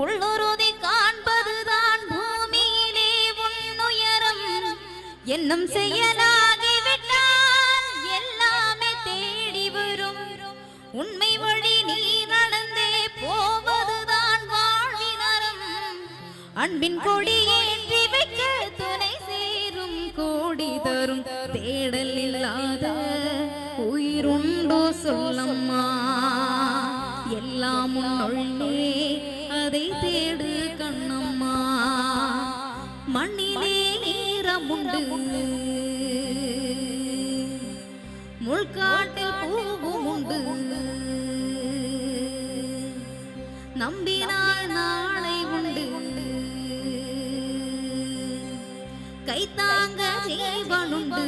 உள்ளுறுதி காண்பதுதான் பூமியிலே உன்னுயரம் என்னும் செயலாகிவிட்டால் எல்லாமே தேடி வரும். உண்மை வழி நீ நடந்தே போவதுதான் வாழ்வினரம். அன்பின் கொடி ஏற்றி வைக்க துணை சேரும் கோடி தரும். தேடல் இல்லாத உயிருண்டோ சொல்லம்மா. எல்லாம் உன்னொள்ளே அதை தேடு கண்ணம்மா. மண்ணிலே ஈரமுண்டு முள்காட்டில் பூவும் உண்டு. நம்பினால் நாளை உண்டு. கைத்தாங்க ஜீவனுண்டு.